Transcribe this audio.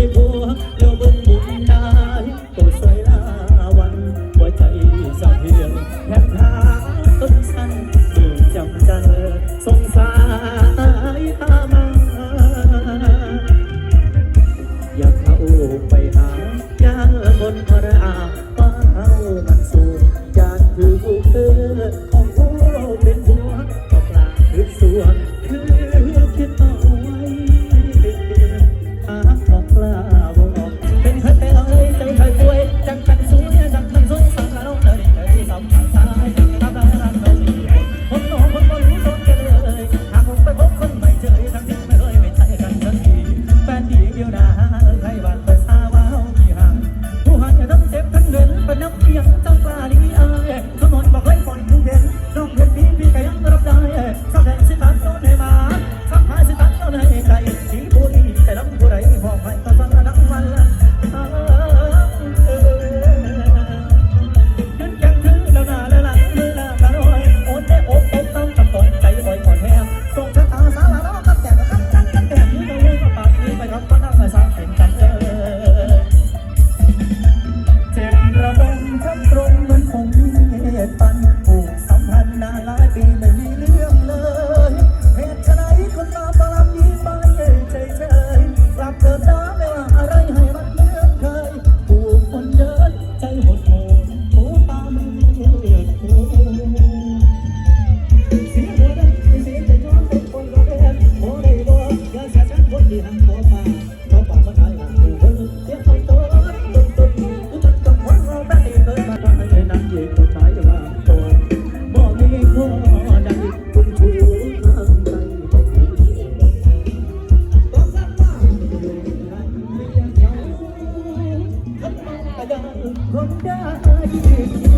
ให้ผัวแบิ่บุญได้ก็สวยลาวันหัวใจสะเทือแทบทางต้นสั้นมือจำจสงสายตามอยากเข้าไปหาญาติน คนได้